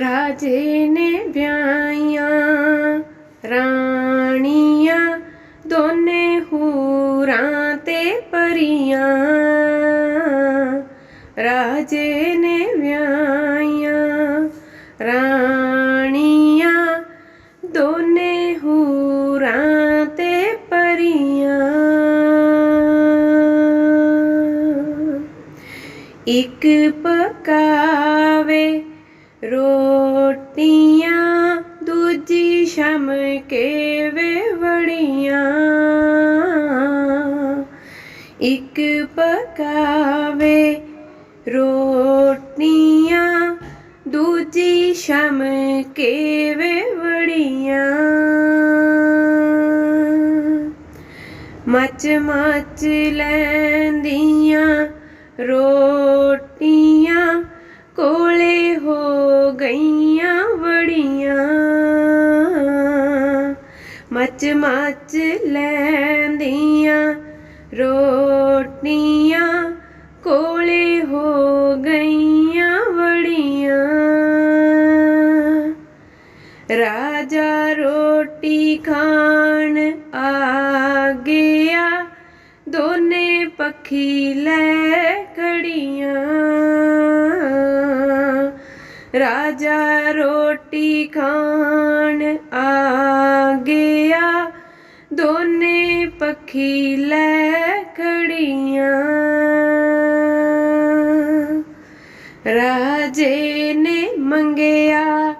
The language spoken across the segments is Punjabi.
ਰਾਜੇ ਨੇ ਵਿਆਹੀਆਂ ਰਾਣੀਆਂ, ਦੋਨੇ ਹੂਰਾਂ ਤੇ ਪਰੀਆਂ ਰਾਜੇ ਨੇ ਵਿਆਹੀਆਂ ਰਾਣੀਆਂ, ਦੋਨੇ ਹੂਰਾਂ ਤੇ ਪਰੀਆਂ ਇੱਕ ਪਕਾਵੇ ਰੋਟੀਆਂ ਦੂਜੀ ਸ਼ਮ ਕੇ ਵੇ ਵੜੀਆਂ? ਇੱਕ ਪਕਾਵੇ ਰੋਟੀਆਂ ਦੂਜੀ ਸ਼ਮ ਕੇ ਵੇ ਵੜੀਆਂ? ਮੱਚ ਮੱਚ ਲੈਂਦੀਆਂ ਰੋਟੀਆਂ ਮੱਚ ਮੱਚ ਲੈਂਦੀਆਂ, ਰੋਟੀਆਂ ਕੋਲੇ ਹੋ ਗਈਆਂ ਵੜੀਆਂ। ਰਾਜਾ ਰੋਟੀ ਖਾਣ ਆ ਗਿਆ, ਦੋਨੇ ਪੱਖੀ ਲੈ ਕੜੀਆਂ ਰਾਜਾ ਰੋਟੀ ਖਾਣ ਆ ਦੋਨੇ ਪੱਖੀ ਲੈ ਖੜੀਆਂ ਰਾਜੇ ਨੇ ਮੰਗਿਆ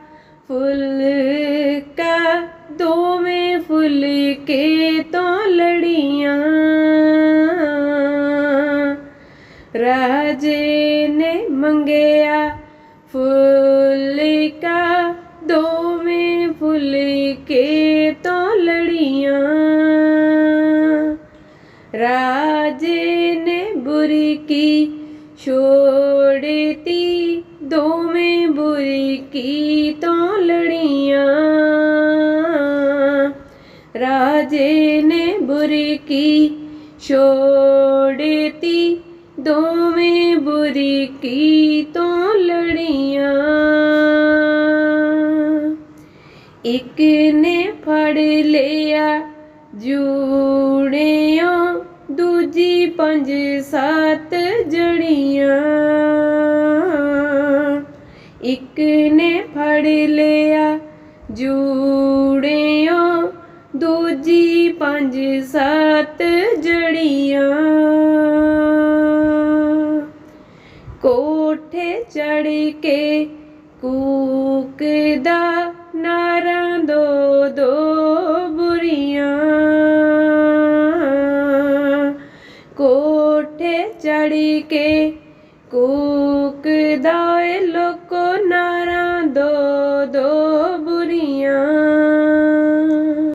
ਫੁਲਕਾ ਦੋਵੇਂ ਫੁਲਕੇ ਤੋਂ ਲੜੀਆਂ ਰਾਜੇ ਨੇ ਮੰਗਿਆ ਫੁਲਕਾ ਦੋਵੇਂ ਫੁਲਕੇ ਤੋਂ ਲੜੀਆਂ ਰਾਜੇ ਨੇ ਬੁਰੀ ਕੀ ਛੋੜਤੀ? ਦੋਵੇਂ ਬੁਰੀ ਕੀ ਤੋਂ ਲੜੀਆਂ? ਰਾਜੇ ਨੇ ਬੁਰੀ ਕੀ ਛੋੜਤੀ? ਦੋਵੇਂ ਬੁਰੀ ਕੀ ਤੋਂ ਲੜੀਆਂ? ਇੱਕ ਨੇ ਫੜ ਲਿਆ ਜੂੜਿਓ ਦੂਜੀ ਪੰਜ ਸੱਤ ਜੜੀਆਂ ਇੱਕ ਨੇ ਫੜ ਲਿਆ, ਜੂੜਿਓ ਦੂਜੀ ਪੰਜ ਸੱਤ ਜੜੀਆਂ ਕੋਠੇ ਚੜ ਕੇ ਕੂਕਦਾ ਕੋਠੇ ਚੜ ਕੇ ਕੂਕਦਾ ਏ